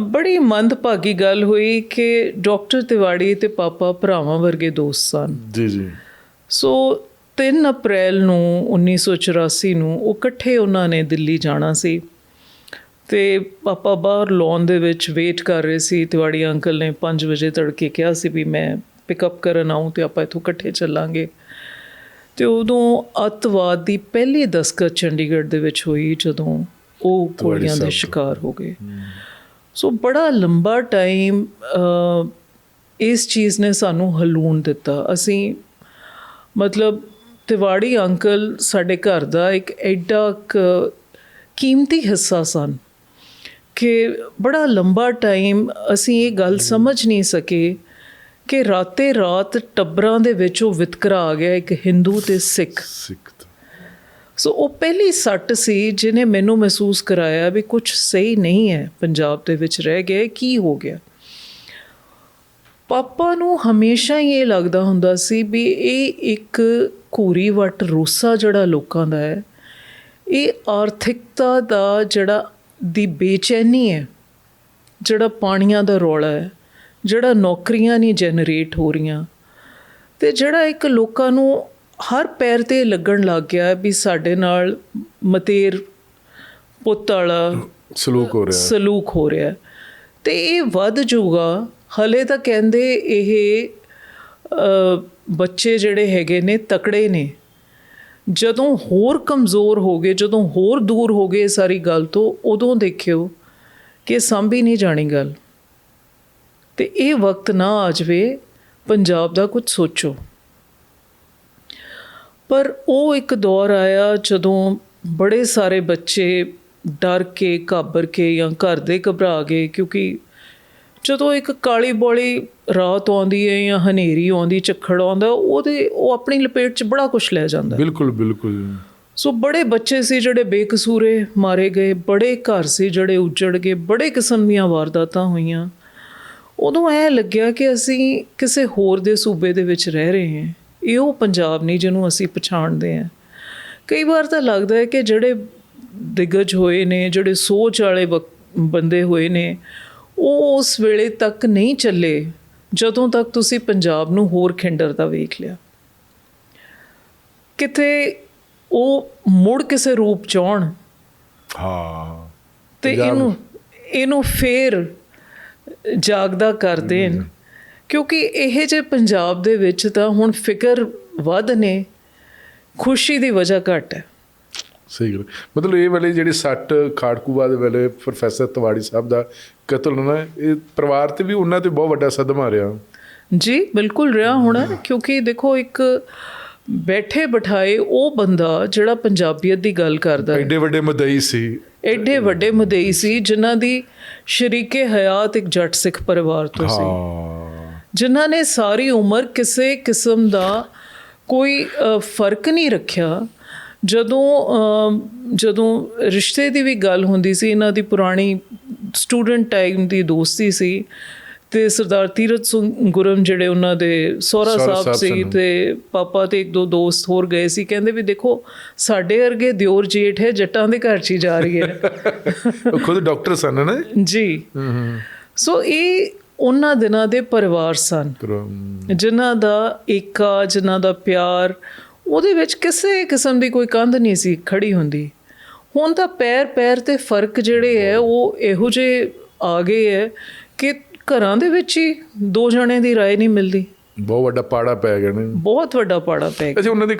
ਬੜੀ ਮੰਦਭਾਗੀ ਗੱਲ ਹੋਈ ਕਿ ਡਾਕਟਰ ਤਿਵਾੜੀ ਤੇ ਪਾਪਾ ਭਰਾਵਾਂ ਵਰਗੇ ਦੋਸਤ ਸਨ। ਜੀ ਜੀ। ਸੋ 3 ਅਪ੍ਰੈਲ ਨੂੰ 1984 ਨੂੰ ਉਹ ਇਕੱਠੇ ਉਹਨਾਂ ਨੇ ਦਿੱਲੀ ਜਾਣਾ ਸੀ ਤੇ ਪਾਪਾ ਬਾਹਰ ਲੌਨ ਦੇ ਵਿੱਚ ਵੇਟ ਕਰ ਰਹੇ ਸੀ। ਤਿਵਾੜੀ ਅੰਕਲ ਨੇ 5 ਵਜੇ ਤੜਕੇ ਕਿਹਾ ਸੀ ਵੀ ਮੈਂ ਪਿਕਅਪ ਕਰਨ ਆਉਂ ਤੇ ਆਪਾਂ ਇੱਥੋਂ ਇਕੱਠੇ ਚੱਲਾਂਗੇ। ਤੇ ਉਦੋਂ ਅੱਤਵਾਦ ਦੀ ਪਹਿਲੀ ਦਸਤਕ ਚੰਡੀਗੜ੍ਹ ਦੇ ਵਿੱਚ ਹੋਈ ਜਦੋਂ ਉਹ ਗੋਲੀਆਂ ਦੇ ਸ਼ਿਕਾਰ ਹੋ ਗਏ। ਸੋ ਬੜਾ ਲੰਬਾ ਟਾਈਮ ਇਸ ਚੀਜ਼ ਨੇ ਸਾਨੂੰ ਹਲੂਣ ਦਿੱਤਾ ਅਸੀਂ ਮਤਲਬ ਤਿਵਾੜੀ ਅੰਕਲ ਸਾਡੇ ਘਰ ਦਾ ਇੱਕ ਐਡਾ ਕੁ ਕੀਮਤੀ ਹਿੱਸਾ ਸਨ ਕਿ ਬੜਾ ਲੰਬਾ ਟਾਈਮ ਅਸੀਂ ਇਹ ਗੱਲ ਸਮਝ ਨਹੀਂ ਸਕੇ ਕਿ ਰਾਤੇ ਰਾਤ ਟੱਬਰਾਂ ਦੇ ਵਿੱਚ ਉਹ ਵਿਤਕਰਾ ਆ ਗਿਆ ਇੱਕ ਹਿੰਦੂ ਤੇ ਸਿੱਖ ਸੋ ਉਹ ਪਹਿਲੀ ਸੱਟ ਸੀ ਜਿਹਨੇ ਮੈਨੂੰ ਮਹਿਸੂਸ ਕਰਾਇਆ ਵੀ ਕੁਝ ਸਹੀ ਨਹੀਂ ਹੈ ਪੰਜਾਬ ਦੇ ਵਿੱਚ ਰਹਿ ਗਏ ਕੀ ਹੋ ਗਿਆ? ਪਾਪਾ ਨੂੰ ਹਮੇਸ਼ਾ ਹੀ ਇਹ ਲੱਗਦਾ ਹੁੰਦਾ ਸੀ ਵੀ ਇਹ ਇੱਕ ਘੂਰੀ ਵੱਟ ਰੋਸਾ ਜਿਹੜਾ ਲੋਕਾਂ ਦਾ ਹੈ, ਇਹ ਆਰਥਿਕਤਾ ਦਾ ਜਿਹੜਾ ਦੀ ਬੇਚੈਨੀ ਹੈ, ਜਿਹੜਾ ਪਾਣੀਆਂ ਦਾ ਰੌਲਾ ਹੈ, ਜਿਹੜਾ ਨੌਕਰੀਆਂ ਨਹੀਂ ਜਨਰੇਟ ਹੋ ਰਹੀਆਂ ਤੇ ਜਿਹੜਾ ਇੱਕ ਲੋਕਾਂ ਨੂੰ ਹਰ ਪੈਰ ਤੇ ਲੱਗਣ ਲੱਗ ਗਿਆ ਵੀ ਸਾਡੇ ਨਾਲ ਮਤੇਰ ਪੁੱਤ ਵਾਲਾ ਸਲੂਕ ਹੋ ਰਿਹਾ ਸਲੂਕ ਹੋ ਰਿਹਾ। ਤੇ ਇਹ ਵੱਧ ਜਾਊਗਾ। ਹਲੇ ਤਾਂ ਕਹਿੰਦੇ ਇਹ ਬੱਚੇ ਜਿਹੜੇ ਹੈਗੇ ਨੇ ਤਕੜੇ ਨੇ। ਜਦੋਂ ਹੋਰ ਕਮਜ਼ੋਰ ਹੋ ਗਏ ਜਦੋਂ ਹੋਰ ਦੂਰ ਹੋ ਗਏ ਇਹ ਸਾਰੀ ਗੱਲ ਤੋਂ ਉਦੋਂ ਦੇਖਿਓ ਕਿ ਸੰਭੀ ਨਹੀਂ ਜਾਣੀ ਗੱਲ। ਤੇ ਇਹ ਵਕਤ ਨਾ ਆ ਜਾਵੇ ਪੰਜਾਬ ਦਾ ਕੁਝ ਸੋਚੋ। ਪਰ ਉਹ ਇੱਕ ਦੌਰ ਆਇਆ ਜਦੋਂ ਬੜੇ ਸਾਰੇ ਬੱਚੇ ਡਰ ਕੇ ਘਾਬਰ ਕੇ ਜਾਂ ਘਰ ਦੇ ਘਬਰਾ ਗਏ ਕਿਉਂਕਿ ਜਦੋਂ ਇੱਕ ਕਾਲੀ ਬੋਲੀ ਰਾਤ ਆਉਂਦੀ ਹੈ ਜਾਂ ਹਨੇਰੀ ਆਉਂਦੀ ਝੱਖੜ ਆਉਂਦਾ ਉਹਦੇ ਉਹ ਆਪਣੀ ਲਪੇਟ 'ਚ ਬੜਾ ਕੁਝ ਲੈ ਜਾਂਦਾ। ਬਿਲਕੁਲ ਬਿਲਕੁਲ। ਸੋ ਬੜੇ ਬੱਚੇ ਸੀ ਜਿਹੜੇ ਬੇਕਸੂਰੇ ਮਾਰੇ ਗਏ ਬੜੇ ਘਰ ਸੀ ਜਿਹੜੇ ਉੱਜੜ ਗਏ ਬੜੇ ਕਿਸਮ ਦੀਆਂ ਵਾਰਦਾਤਾਂ ਹੋਈਆਂ। ਉਦੋਂ ਐ ਲੱਗਿਆ ਕਿ ਅਸੀਂ ਕਿਸੇ ਹੋਰ ਦੇ ਸੂਬੇ ਦੇ ਵਿੱਚ ਰਹਿ ਰਹੇ ਹਾਂ। ਇਹ ਉਹ ਪੰਜਾਬ ਨਹੀਂ ਜਿਹਨੂੰ ਅਸੀਂ ਪਛਾਣਦੇ ਹਾਂ। ਕਈ ਵਾਰ ਤਾਂ ਲੱਗਦਾ ਹੈ ਕਿ ਜਿਹੜੇ ਦਿਗਜ ਹੋਏ ਨੇ ਜਿਹੜੇ ਸੋਚ ਵਾਲੇ ਬੰਦੇ ਹੋਏ ਨੇ ਉਹ ਉਸ ਵੇਲੇ ਤੱਕ ਨਹੀਂ ਚੱਲੇ ਜਦੋਂ ਤੱਕ ਤੁਸੀਂ ਪੰਜਾਬ ਨੂੰ ਹੋਰ ਖਿੰਡਰਦਾ ਵੇਖ ਲਿਆ। ਕਿਤੇ ਉਹ ਮੁੜ ਕਿਸੇ ਰੂਪ ਚ ਆਉਣ। ਹਾਂ। ਤੇ ਇਹਨੂੰ ਇਹਨੂੰ ਫੇਰ ਜਾਗਦਾ ਕਰ ਦੇਣ। ਕਿਉਂਕਿ ਇਹ ਜੇ ਪੰਜਾਬ ਦੇ ਵਿੱਚ ਤਾਂ ਹੁਣ ਫਿਕਰ ਵੱਧ ਨੇ ਖੁਸ਼ੀ ਦੀ ਵਜ੍ਹਾ ਘੱਟ ਹੈ। ਸਹੀ ਗੱਲ। ਮਤਲਬ ਇਹ ਵੇਲੇ ਜਿਹੜੀ ਸੱਟ ਖਾੜਕੂਵਾ ਦੇ ਵੇਲੇ ਪ੍ਰੋਫੈਸਰ ਤਵਾੜੀ ਸਾਹਿਬ ਦਾ ਕਤਲ ਹੋਣਾ ਇਹ ਪਰਿਵਾਰ ਤੇ ਵੀ ਉਹਨਾਂ ਤੇ ਬਹੁਤ ਵੱਡਾ ਸਦਮਾ ਰਿਹਾ। ਜੀ ਬਿਲਕੁਲ ਰਿਹਾ ਹੋਣਾ ਕਿਉਂਕਿ ਦੇਖੋ ਇੱਕ ਬੈਠੇ ਬਿਠਾਏ ਉਹ ਬੰਦਾ ਜਿਹੜਾ ਪੰਜਾਬੀਅਤ ਦੀ ਗੱਲ ਕਰਦਾ ਹੈ। ਐਡੇ ਵੱਡੇ ਮਦਈ ਸੀ। ਐਡੇ ਵੱਡੇ ਮਦਈ ਸੀ ਜਿਨ੍ਹਾਂ ਦੀ ਸ਼ਰੀਕੇ ਹਯਾਤ ਇੱਕ ਜੱਟ ਸਿੱਖ ਪਰਿਵਾਰ ਤੋਂ ਸੀ। ਹਾਂ। ਜਿਨ੍ਹਾਂ ਨੇ ਸਾਰੀ ਉਮਰ ਕਿਸੇ ਕਿਸਮ ਦਾ ਕੋਈ ਫ਼ਰਕ ਨਹੀਂ ਰੱਖਿਆ। ਜਦੋਂ ਜਦੋਂ ਰਿਸ਼ਤੇ ਦੀ ਵੀ ਗੱਲ ਹੁੰਦੀ ਸੀ ਇਹਨਾਂ ਦੀ ਪੁਰਾਣੀ ਸਟੂਡੈਂਟ ਟਾਈਮ ਦੀ ਦੋਸਤੀ ਸੀ ਤੇ ਸਰਦਾਰ ਤੀਰਤ ਸਿੰਘ ਗੁਰਮ ਜਿਹੜੇ ਉਹਨਾਂ ਦੇ ਸੋਹਰਾ ਸਾਹਿਬ ਸੀ। ਤੇ ਪਾਪਾ ਤੇ ਇੱਕ ਦੋ ਦੋਸਤ ਹੋਰ ਗਏ ਸੀ ਕਹਿੰਦੇ ਵੀ ਦੇਖੋ ਸਾਡੇ ਵਰਗੇ ਦਿਓਰ ਜੇਠ ਹੈ ਜੱਟਾਂ ਦੇ ਘਰ 'ਚ ਹੀ ਜਾ ਰਹੀ ਹੈ। ਉਹ ਖੁਦ ਡਾਕਟਰ ਸਨ ਨਾ ਜੀ। ਹੂੰ ਹੂੰ। ਸੋ ਇਹ ਉਹਨਾਂ ਦਿਨਾਂ ਦੇ ਪਰਿਵਾਰ ਸਨ ਕਰੋ ਜਿਨ੍ਹਾਂ ਦਾ ਏਕਾ ਜਿਨ੍ਹਾਂ ਦਾ ਪਿਆਰ ਉਹਦੇ ਵਿੱਚ ਕਿਸੇ ਕਿਸਮ ਦੀ ਕੋਈ ਕੰਧ ਨਹੀਂ ਸੀ ਖੜੀ ਹੁੰਦੀ ਹੁਣ ਤਾਂ ਪੈਰ ਪੈਰ ਤੇ ਫਰਕ ਜਿਹੜੇ ਹੈ ਉਹ ਇਹੋ ਜਿਹੇ ਆ ਗਏ ਹੈ ਕਿ ਘਰਾਂ ਦੇ ਵਿੱਚ ਹੀ ਦੋ ਜਣੇ ਦੀ رائے ਨਹੀਂ ਮਿਲਦੀ ਬਹੁਤ ਵੱਡਾ ਪਾੜਾ ਪੈ ਗਿਆ ਨੇ ਬਹੁਤ ਵੱਡਾ ਪਾੜਾ ਪੈ ਗਿਆ ਅੱਛਾ ਉਹਨਾਂ ਦੀ